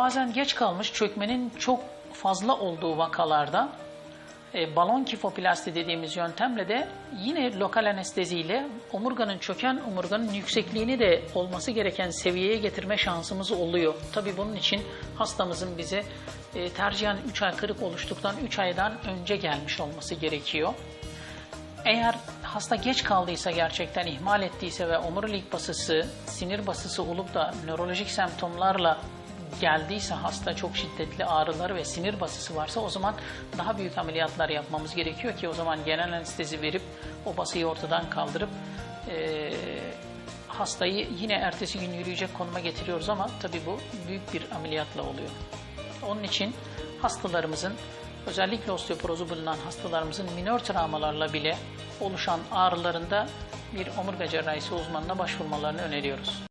Bazen geç kalmış çökmenin çok fazla olduğu vakalarda e, balon kifoplasti dediğimiz yöntemle de yine lokal anesteziyle omurganın çöken omurganın yüksekliğini de olması gereken seviyeye getirme şansımız oluyor. Tabii bunun için hastamızın bize e, tercihen 3 ay kırık oluştuktan 3 aydan önce gelmiş olması gerekiyor. Eğer hasta geç kaldıysa gerçekten ihmal ettiyse ve omurilik basısı, sinir basısı olup da nörolojik semptomlarla geldiyse hasta çok şiddetli ağrıları ve sinir basısı varsa o zaman daha büyük ameliyatlar yapmamız gerekiyor ki o zaman genel anestezi verip o basıyı ortadan kaldırıp eee, hastayı yine ertesi gün yürüyecek konuma getiriyoruz ama tabii bu büyük bir ameliyatla oluyor. Onun için hastalarımızın özellikle osteoporozu bulunan hastalarımızın minör travmalarla bile oluşan ağrılarında bir omurga cerrahisi uzmanına başvurmalarını öneriyoruz.